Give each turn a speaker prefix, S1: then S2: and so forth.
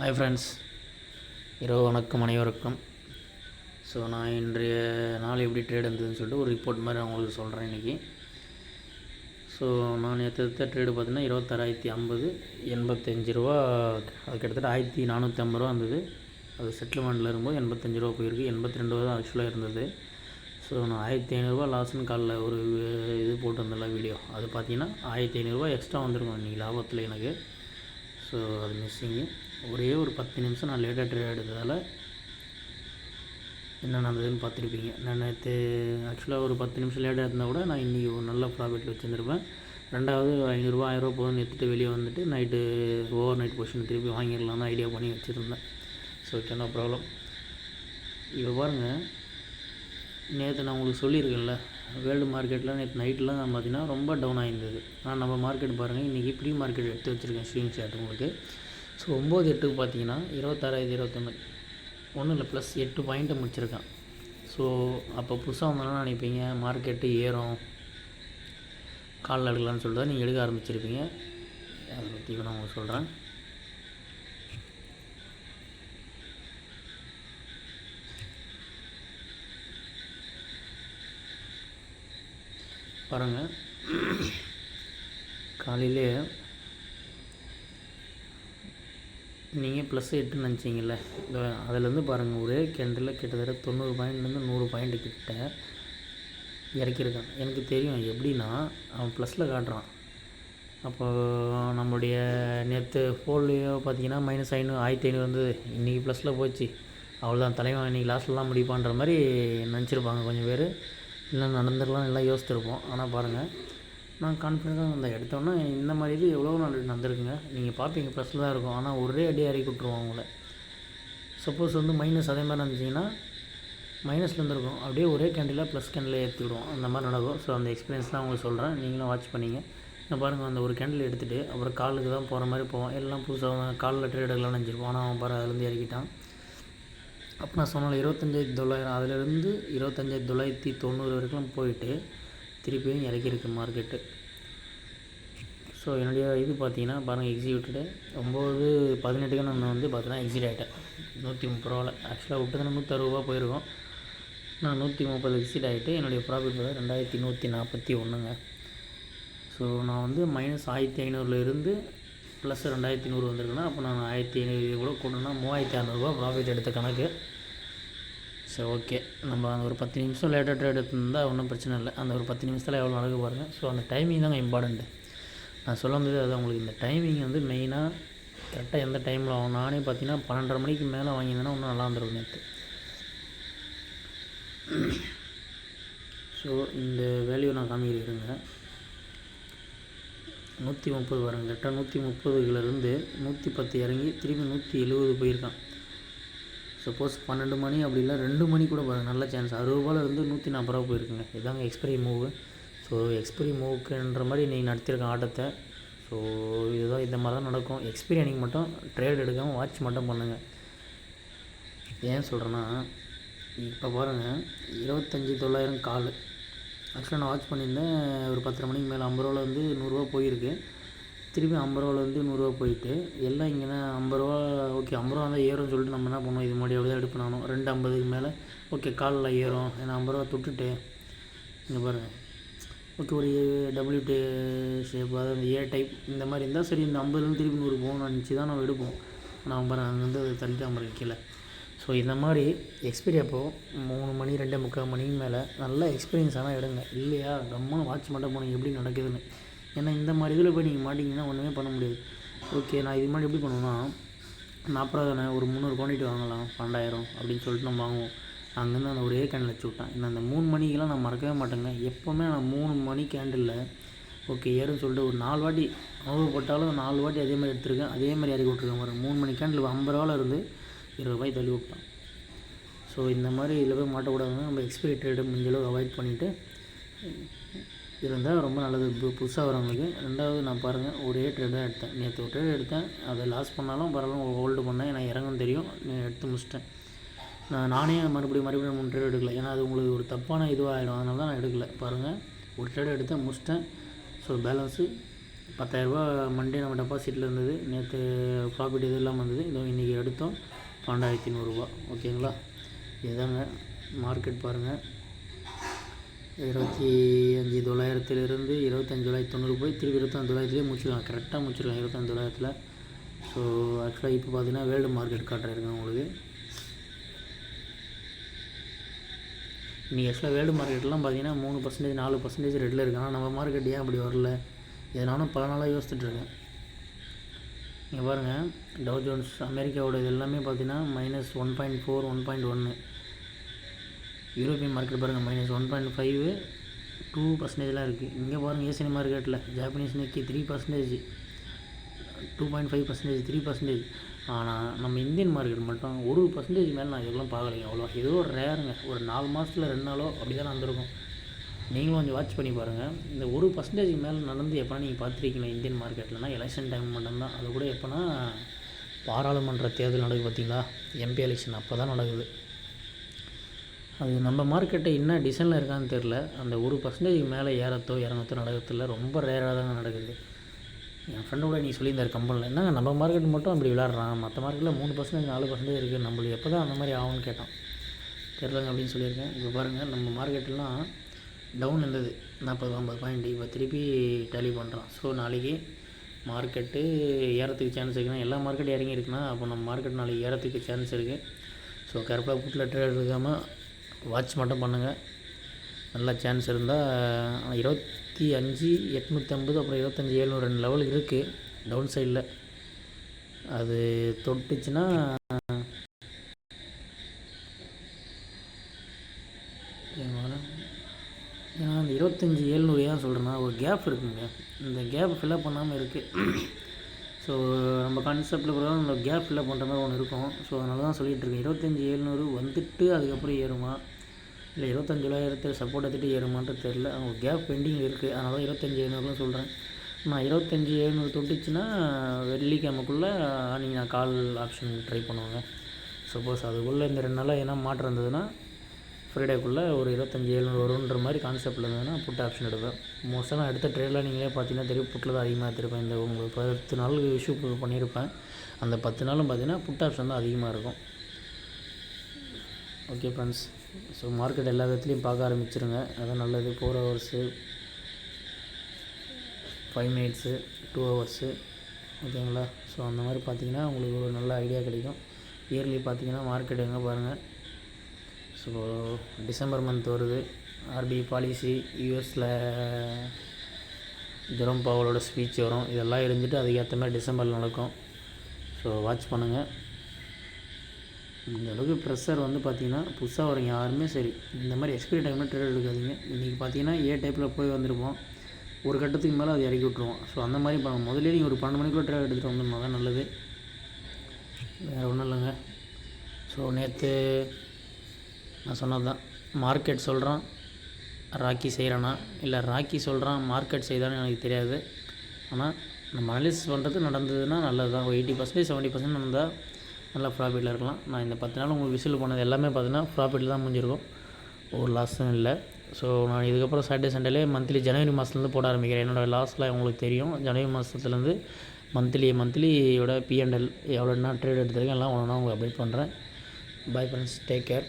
S1: Hi friends இரவு வணக்கம் அனைவருக்கும். ஸோ நான் இன்றைய நாள் எப்படி ட்ரேட் இருந்ததுன்னு சொல்லிட்டு ஒரு ரிப்போர்ட் மாதிரி நான் உங்களுக்கு சொல்கிறேன் இன்றைக்கி ஸோ நான் நேற்று எடுத்த ட்ரேடு பார்த்தீங்கன்னா இருபத்தாறாயிரத்தி ஐம்பது எண்பத்தஞ்சு ரூபா அது கிட்டத்தட்ட ஆயிரத்தி நானூற்றி ஐம்பது ரூபா இருந்தது அது செட்டில்மெண்ட்டில் இருக்கும்போது எண்பத்தஞ்சு ரூபா போயிருக்கு. எண்பத்தி ரெண்டு ரூபா தான் ஆக்சுவலாக இருந்தது. ஸோ நான் ஆயிரத்தி ஐநூறுரூவா லாஸ்ட்னு காலில் ஒரு இது போட்டிருந்தேன்ல வீடியோ அது பார்த்தீங்கன்னா ஆயிரத்தி ஐநூறுரூவா எக்ஸ்ட்ரா வந்திருக்கும். இன்றைக்கி லாபத்தில் எனக்கு. ஸோ அது மிஸ்ஸிங்கு ஒரே ஒரு பத்து நிமிஷம் நான் லேட்டாக ட்ரேட் எடுத்ததால் என்ன நடந்ததுன்னு பார்த்துருப்பீங்க. நான் நேற்று ஆக்சுவலாக ஒரு பத்து நிமிஷம் லேட்டாக இருந்தால் கூட நான் இன்றைக்கி ஒரு நல்ல ப்ராஃபிட்டில் வச்சுருந்துருப்பேன். ரெண்டாவது ஐநூறுரூவா ஆயிரரூவா போதும்னு எடுத்துகிட்டு வெளியே வந்துட்டு நைட்டு ஓவர் நைட் பொசிஷன் திருப்பி வாங்கிடலாம் தான் ஐடியா பண்ணி வச்சுருந்தேன். ஸோ இட்ஸ் என்ன ப்ராப்ளம் இப்போ பாருங்கள் நேற்று நான் உங்களுக்கு சொல்லியிருக்கேன்ல வேர்ல்டு மார்க்கெட்டில் நேற்று நைட்லாம் பார்த்தீங்கன்னா ரொம்ப டவுன் ஆகிருந்தது ஆனால் நம்ம மார்க்கெட் பாருங்கள் இன்றைக்கி ப்ரீ மார்க்கெட் எடுத்து வச்சுருக்கேன் ஸ்விங் ஷாட் உங்களுக்கு. ஸோ ஒம்பது எட்டுக்கு பார்த்தீங்கன்னா இருபத்தாறாயிரத்தி இருபத்தொன்று ஒன்றும் இல்லை ப்ளஸ் எட்டு பாயிண்ட்டை முடிச்சிருக்கான். ஸோ அப்போ புதுசாக வந்தோன்னா நினைப்பீங்க? மார்க்கெட்டு ஏறும். காலில் எடுக்கலாம்னு சொல்லிட்டு தான் நீங்கள் எடுக்க ஆரம்பிச்சிருப்பீங்க. அதை பற்றி நான் உங்களுக்கு சொல்கிறேன் பாருங்கள் காலையிலே நீங்கள் ப்ளஸ் எட்டுன்னு நினச்சிங்கல்ல? அதுலேருந்து பாருங்கள் ஒரே கேண்டில் கிட்டத்தட்ட தொண்ணூறு பாயிண்ட்லேருந்து நூறு பாயிண்ட் கிட்ட இறக்கியிருக்கான். எனக்கு தெரியும் எப்படின்னா அவன் ப்ளஸில் காட்டுறான். அப்போ நம்மளுடைய நேற்று ஃபோன்லேயோ பார்த்தீங்கன்னா மைனஸ் ஐநூறு ஆயிரத்தி ஐநூறு வந்தது இன்றைக்கி ப்ளஸில் போச்சு. அவ்வளோதான் தலைவன் இன்றைக்கி லாஸ்ட்லாம் முடிப்பான்ற மாதிரி நினச்சிருப்பாங்க கொஞ்சம் பேர். இல்லை நடந்துருக்கலாம் எல்லாம் யோசிச்சிருப்போம். ஆனால் பாருங்கள் நான் கான்ஃபிடென்ட்டாக அந்த எடுத்தோன்னே இந்த மாதிரி இது எவ்வளோ நாள் நடந்திருக்குங்க. நீங்கள் பார்ப்பீங்க ப்ளஸில் தான் இருக்கும். ஆனால் ஒரே அடி இறக்கி விட்ருவோம் அவங்கள சப்போஸ் வந்து மைனஸ் அதே மாதிரி இருந்துச்சிங்கன்னா மைனஸில் இருந்திருக்கும். அப்படியே ஒரே கேண்டிலாக ப்ளஸ் கேண்டில் ஏற்றி விடுவோம் அந்த மாதிரி நடக்கும். ஸோ அந்த எக்ஸ்பீரியன்ஸ்லாம் உங்களுக்கு சொல்கிறேன் நீங்களும் வாட்ச் பண்ணிங்க. இங்கே பாருங்கள் அந்த ஒரு கேண்டில் எடுத்துகிட்டு அப்புறம் காலுக்கு தான் போகிற மாதிரி போவோம். எல்லாம் புதுசாக காலில் ட்ரேட் எடுக்கலாம் நினச்சிருப்போம். ஆனால் அவன் பாரு அதுலேருந்து இறக்கிட்டான். அப்போ நான் சொன்னால இருபத்தஞ்சாயிரத்தி தொள்ளாயிரம் அதுலேருந்து இருபத்தஞ்சாயிரத்தி தொள்ளாயிரத்தி தொண்ணூறு வரைக்கும் போயிட்டு திருப்பியும் இறக்கியிருக்கு மார்க்கெட்டு. ஸோ என்னுடைய இது பார்த்தீங்கன்னா பாருங்கள் எக்ஸிக்யூட்டடு ஒம்பது பதினெட்டுக்கு நான் வந்து பார்த்தீங்கன்னா எக்ஸிட் ஆகிட்டேன் நூற்றி முப்பது ரூபாவில் ஆக்சுவலாக விட்டதுன்னா ரூபா போயிருக்கோம். நான் நூற்றி முப்பது எக்ஸிட் ஆகிட்டு என்னுடைய ப்ராஃபிட் பார்த்தா ரெண்டாயிரத்தி நூற்றி நாற்பத்தி ஒன்றுங்க ஸோ நான் வந்து மைனஸ் ஆயிரத்தி ஐநூறுலேருந்து ப்ளஸ் ரெண்டாயிரத்தி நூறு வந்திருக்குன்னா அப்போ நான் ஆயிரத்தி ஐநூறு கூட கூடனா மூவாயிரத்தி அறநூறுபா ப்ராஃபிட் எடுத்த கணக்கு. சரி ஓகே நம்ம அந்த ஒரு பத்து நிமிஷம் லேட்டாக ட்ரேட் எடுத்திருந்தால் ஒன்றும் பிரச்சனை இல்லை. அந்த ஒரு பத்து நிமிஷத்தில் எவ்வளோ நடக்க பாருங்கள் ஸோ அந்த டைமிங் தாங்க இம்பார்ட்டண்ட்டு நான் சொல்ல வந்தது அது உங்களுக்கு. இந்த டைமிங் வந்து மெயினாக கரெக்டாக எந்த டைமில் ஆகும் நானே பார்த்தீங்கன்னா பன்னெண்டரை மணிக்கு மேலே வாங்கியிருந்தேன்னா இன்னும் நல்லா இருந்திருக்கும் நேற்று ஸோ இந்த வேல்யூ நான் காமிக்கிறேங்க. நூற்றி முப்பது வரேன் கரெக்டாக நூற்றி முப்பதுலேருந்து நூற்றி பத்து இறங்கி திரும்பி நூற்றி எழுபது போயிருக்கான். சப்போஸ் பன்னெண்டு மணி அப்படி இல்லை ரெண்டு மணி கூட பாருங்கள் நல்ல சான்ஸ் அறுபது இருந்து நூற்றி நாற்பது ரூபா போயிருக்குங்க. இதாங்க எக்ஸ்பிரி மூவு ஸோ எக்ஸ்பிரி மூவுக்குன்ற மாதிரி நீ நடத்தியிருக்கேன் ஆட்டத்தை. ஸோ இதுதான் இந்த மாதிரி தான் நடக்கும். எக்ஸ்பைரி அன்றைக்கி மட்டும் ட்ரேட் எடுக்காமல் வாட்ச் மட்டும் பண்ணுங்கள் ஏன் சொல்கிறேன்னா இப்போ பாருங்கள் இருபத்தஞ்சி தொள்ளாயிரம் கால். ஆக்சுவலாக நான் வாட்ச் பண்ணியிருந்தேன் ஒரு பத்தரை மணிக்கு மேலே. ஐம்பது ரூபாவில் வந்து நூறுரூவா போயிருக்கு. திரும்பி ஐம்பது ரூபாவில் வந்து நூறுரூவா போயிட்டு எல்லாம் இங்கே தான் ஐம்பது ரூபா ஓகே ஐம்பது ரூபா தான் ஏறும்னு சொல்லிட்டு நம்ம என்ன பண்ணுவோம்? இது முன்னாடி அப்படி தான் எடுப்பு நானும். ரெண்டு ஐம்பதுக்கு மேலே ஓகே காலில் ஏறும். ஏன்னா ஐம்பது ரூபா தொட்டுட்டு இங்கே பாருங்கள் ஓகே ஒரு டபுள்யூ டே ஷேப் அதாவது ஏ டைப் இந்த மாதிரி இருந்தால் சரி இந்த ஐம்பதுலேருந்து திருப்பி நூறு போகணும்னு நினச்சி தான் நம்ம எடுப்போம். நான் பாருங்கள் அங்கேருந்து அது தள்ளிட்டு ஐம்பது கீழே. ஸோ இந்த மாதிரி எக்ஸ்பீரி அப்போது மூணு மணி ரெண்டே முக்கால் மணிக்கு மேலே நல்ல எக்ஸ்பீரியன்ஸ் ஆனால் எடுங்க. இல்லையா? கம்முன்னு வாட்ச் மட்டும் போனீங்க எப்படி நடக்குதுன்னு. ஏன்னா இந்த மாதிரி இதில் போய் நீங்கள் மாட்டிங்கன்னா ஒன்றுமே பண்ண முடியாது. ஓகே நான் இது மாதிரி எப்படி பண்ணுவேன்னா நாற்பது தானே ஒரு முந்நூறு குவான்டிட்டி வாங்கலாம் பன்னெண்டாயிரம் அப்படின்னு சொல்லிட்டு நம்ம வாங்குவோம். அங்கேருந்து அந்த ஒரே கேண்டில் வச்சு விட்டேன். இந்த அந்த மூணு மணிக்கெலாம் நான் மறக்கவே மாட்டேங்க. எப்போவுமே நான் மூணு மணி கேண்டிலில் ஓகே ஏறுன்னு சொல்லிட்டு ஒரு நாலு வாட்டி அனுபவப்பட்டாலும் நாலு வாட்டி அதே மாதிரி எடுத்திருக்கேன். அதே மாதிரி இறக்கி விட்ருக்கேன் ஒரு மூணு மணி கேண்டில் ஐம்பது ரூபாவில் இருந்து இருபது ரூபாய் தள்ளி விட்டான். ஸோ இந்த மாதிரி இதில் போய் மாட்டக்கூடாதுன்னு நம்ம எக்ஸ்பைரி டேட்டை முடிஞ்சளவு அவாய்ட் பண்ணிவிட்டு இருந்தால் ரொம்ப நல்லது. இப்போ புதுசாக வரவங்களுக்கு. ரெண்டாவது நான் பாருங்கள் ஒரே ட்ரேடாக தான் எடுத்தேன். நேற்று ஒரு ட்ரேட் எடுத்தேன். அதை லாஸ் பண்ணாலும் பரவாயில்ல ஹோல்டு பண்ணேன். நான் இறங்கும் தெரியும். நான் எடுத்து முடிச்சிட்டேன். நான் நானே மறுபடியும் மறுபடியும் மூணு ட்ரேட் எடுக்கல. ஏன்னா அது உங்களுக்கு ஒரு தப்பான இதுவாக ஆகிடும் அதனால தான் நான் எடுக்கல. பாருங்கள் ஒரு ட்ரேட் எடுத்தேன் முடிச்சிட்டேன். ஸோ பேலன்ஸு பத்தாயிரரூபா மண்டே நம்ம டெபாசிட்டில் இருந்தது. நேற்று ப்ராஃபிட் இது இல்லாமல் வந்தது இதோ இன்றைக்கி எடுத்தோம். பன்னெண்டாயிரத்தி நூறுரூவா ஓகேங்களா இதுதாங்க மார்க்கெட் பாருங்கள் இருபத்தி அஞ்சு தொள்ளாயிரத்துலேருந்து இருபத்தஞ்சு தொள்ளாயிரத்தி தொண்ணூறு போய் திருப்பி இருபத்தஞ்சு தொள்ளாயிரத்துலேயே முடிச்சிருக்காங்க கரெக்டாக முடிச்சிருக்காங்க இருபத்தஞ்சு தொள்ளாயிரத்தில். ஸோ ஆக்சுவலாக இப்போ பார்த்தீங்கன்னா வேர்ல்டு மார்க்கெட் காட்டுறேன் உங்களுக்கு. இன்றைக்கி ஆக்சுவலாக வேர்ல்டு மார்க்கெட்லாம் பார்த்தீங்கன்னா மூணு பர்சன்டேஜ் நாலு பர்சன்டேஜ் ரெட்டில் இருக்கு. ஆனால் நம்ம மார்க்கெட் ஏன் அப்படி வரல? இதை நானும் பல நாளாக யோசிச்சுட்ருக்கேன் இங்கே பாருங்கள் டவ் ஜோன்ஸ் அமெரிக்காவோட இது எல்லாமே பார்த்தீங்கன்னா minus one point four one point ஒன்று யூரோப்பியன் மார்க்கெட் பாருங்கள் minus one point five two பர்சன்டேஜ்லாம் இருக்குது இங்கே பாருங்கள் ஏசியன் மார்க்கெட்டில் Japanese Nikkei three percentage two point five percentage three percentage ஆனால் நம்ம இந்தியன் மார்க்கெட் மட்டும் ஒரு பர்சன்டேஜ் மேலே நான் இதெல்லாம் பார்க்கலைங்க அவ்வளோ ஏதோ ஒரு ரேருங்க ஒரு நாலு மாதத்தில் ரெண்டு நாளோ அப்படி தான் நடந்திருக்கும். நீங்களும் கொஞ்சம் வாட்ச் பண்ணி பாருங்கள் இந்த ஒரு பர்சன்டேஜ் மேலே நடந்து எப்போனா நீங்கள் பார்த்துருக்கீங்களா இந்தியன் மார்க்கெட்லனா எலெக்ஷன் டைம் மட்டும்தான். அது கூட எப்போனா பாராளுமன்ற தேர்தல் நடக்குது பார்த்தீங்களா எம்பி எலெக்ஷன் அப்போ தான் நடக்குது. அது நம்ம மார்க்கெட்டை என்ன டிசைனில் இருக்கான்னு தெரில அந்த ஒரு பர்சன்டேஜ் மேலே ஏறத்தோ இறங்கத்தோ நடக்கிறதில்ல ரொம்ப ரேராக தாங்க நடக்குது. என் ஃப்ரெண்டோட நீ சொல்லியிருந்தார் கம்பெனியில் என்னங்க நம்ம மார்க்கெட் மட்டும் அப்படி விளாட்றான் மற்ற மார்க்கெட்டில் மூணு பர்சன்டேஜ் நாலு பர்சன்டேஜ் இருக்குது நம்மளுக்கு எப்போ தான் அந்த மாதிரி ஆகும்னு கேட்டான். தெரிலங்க அப்படின்னு சொல்லியிருக்கேன். இப்போ பாருங்கள் நம்ம மார்க்கெட்லாம் டவுன் இருந்தது. நாற்பது ஐம்பது பாயிண்ட் இப்போ திருப்பி டேலி பண்ணுறான் ஸோ நாளைக்கு மார்க்கெட்டு ஏறத்துக்கு சான்ஸ் இருக்குன்னா எல்லா மார்க்கெட்டும் இறங்கி இருக்குன்னா அப்போ நம்ம மார்க்கெட் நாளைக்கு ஏறத்துக்கு சான்ஸ் இருக்குது ஸோ கரெக்டாக புட்டில் ட்ரேட் இருக்காமல் வாட்ச் மட்டும் பண்ணுங்கள் நல்லா சான்ஸ் இருந்தால் இருபத்தி அஞ்சு எட்நூற்றம்பது அப்புறம் இருபத்தஞ்சி ஏழ்நூறு ரெண்டு லெவல் இருக்குது டவுன் சைடில் அது தொட்டுச்சுன்னா ஏன்னா அந்த இருபத்தஞ்சி ஏழ்நூறு ஏன் சொல்கிறேன்னா ஒரு கேப் இருக்குங்க. இந்த கேப் ஃபில்லப் பண்ணாமல் இருக்குது ஸோ நம்ம கான்செப்டில் கூட நம்ம கேப் ஃபில்லப் பண்ணுற மாதிரி ஒன்று இருக்கும். ஸோ அதனால தான் சொல்லிகிட்ருக்கேன் இருபத்தஞ்சி ஏழ்நூறு வந்துட்டு அதுக்கப்புறம் ஏறுமா? இல்லை இருபத்தஞ்சி தொள்ளாயிரத்து சப்போர்ட் எடுத்துகிட்டு ஏறுமான்ட்டு தெரில அவங்க கேப் பெண்டிங் இருக்குது அதனால தான் இருபத்தஞ்சி எழுநூறுலாம் சொல்கிறேன் நான் இருபத்தஞ்சி எழுநூறு தொட்டுச்சுன்னா வெள்ளிக்கிழமைக்குள்ளே நீங்கள் நான் கால் ஆப்ஷன் ட்ரை பண்ணுவாங்க. சப்போஸ் அதுக்குள்ளே இந்த ரெண்டு நாளாக என்ன மாற்றம் இருந்ததுன்னா ஃப்ரைடேக்குள்ளே ஒரு இருபத்தஞ்சி ஏழு வருன்ற மாதிரி கான்செப்டில் இருந்ததுன்னா புட் ஆப்ஷன் எடுப்பேன். மோஸ்ட்டாக நான் எடுத்த ட்ரேடில் நீங்களே பார்த்தீங்கன்னா தெரியும் புட்டில் தான் அதிகமாக எடுத்திருப்பேன். இந்த உங்களுக்கு பத்து நாள் இஷ்யூ பண்ணியிருப்பேன் அந்த பத்து நாளும் பார்த்தீங்கன்னா புட் ஆப்ஷன் தான் அதிகமாக இருக்கும். ஓகே ஃப்ரெண்ட்ஸ் ஸோ மார்க்கெட் எல்லா விதத்துலையும் பார்க்க ஆரம்பிச்சிருங்க. அதான் நல்லது. Four hours five minutes two hours ஓகேங்களா ஸோ அந்த மாதிரி பார்த்தீங்கன்னா உங்களுக்கு ஒரு நல்ல ஐடியா கிடைக்கும். இயர்லி பார்த்தீங்கன்னா மார்க்கெட் எங்கே பாருங்கள் ஸோ டிசம்பர் மந்த் வருது. ஆர்பிஐ பாலிசி யூஎஸில் ஜெரோம் பவலோட ஸ்பீச் வரும். இதெல்லாம் இருந்துட்டு அதுக்கேற்ற மாதிரி டிசம்பரில் நடக்கும். ஸோ வாட்ச் பண்ணுங்கள் இந்த அளவுக்கு ப்ரெஷர் வந்து பார்த்திங்கன்னா புதுசாக வரீங்க யாருமே சரி இந்த மாதிரி எக்ஸ்பைரி டைமில் ட்ரேட் எடுக்காதீங்க. இன்றைக்கி பார்த்தீங்கன்னா ஏ டைப்பில் போய் வந்திருப்போம். ஒரு கட்டத்துக்கு மேலே அதை இறக்கி விட்ருவோம் ஸோ அந்த மாதிரி பண்ண முதல்ல நீங்கள் ஒரு பன்னெண்டு மணிக்குள்ளே ட்ரேட் எடுத்துகிட்டு வந்தோம்னா தான் நல்லது. வேறு ஒன்றும் இல்லைங்க. ஸோ நேற்று நான் சொன்னது தான். மார்க்கெட் சொல்கிறான் ராக்கி செய்கிறானா இல்லை ராக்கி சொல்கிறான் மார்க்கெட் செய்தான்னு எனக்கு தெரியாது. ஆனால் நம்ம அனலிசிஸ் பண்ணுறது நடந்ததுன்னா நல்லது தான். ஒரு எயிட்டி பர்சன்டேஜ் செவன்ட்டி பர்சன்ட் நடந்தால் நல்லா ப்ராஃபிட்டில் இருக்கலாம். நான் இந்த பத்து நாள் உங்களுக்கு விசில் பண்ணது எல்லாமே பார்த்தீங்கன்னா ப்ராஃபிட்டில் தான் முடிஞ்சிருக்கும். ஒரு லாஸும் இல்லை. ஸோ நான் இதுக்கப்புறம் சாட்டர்டே சண்டேலே மந்த்லி ஜனவரி மாதத்துலேருந்து போட ஆரம்பிக்கிறேன். என்னோடய லாஸ்லாம் உங்களுக்கு தெரியும். ஜனவரி மாதத்துலேருந்து மந்த்லி மந்த்லியோட பிஎன்எல் எவ்வளோ என்ன ட்ரேட் எடுத்துருக்கேன். எல்லாம் ஒன்றா உங்களுக்கு அப்டேட் பண்ணுறேன் பை ஃப்ரெண்ட்ஸ் டேக் கேர்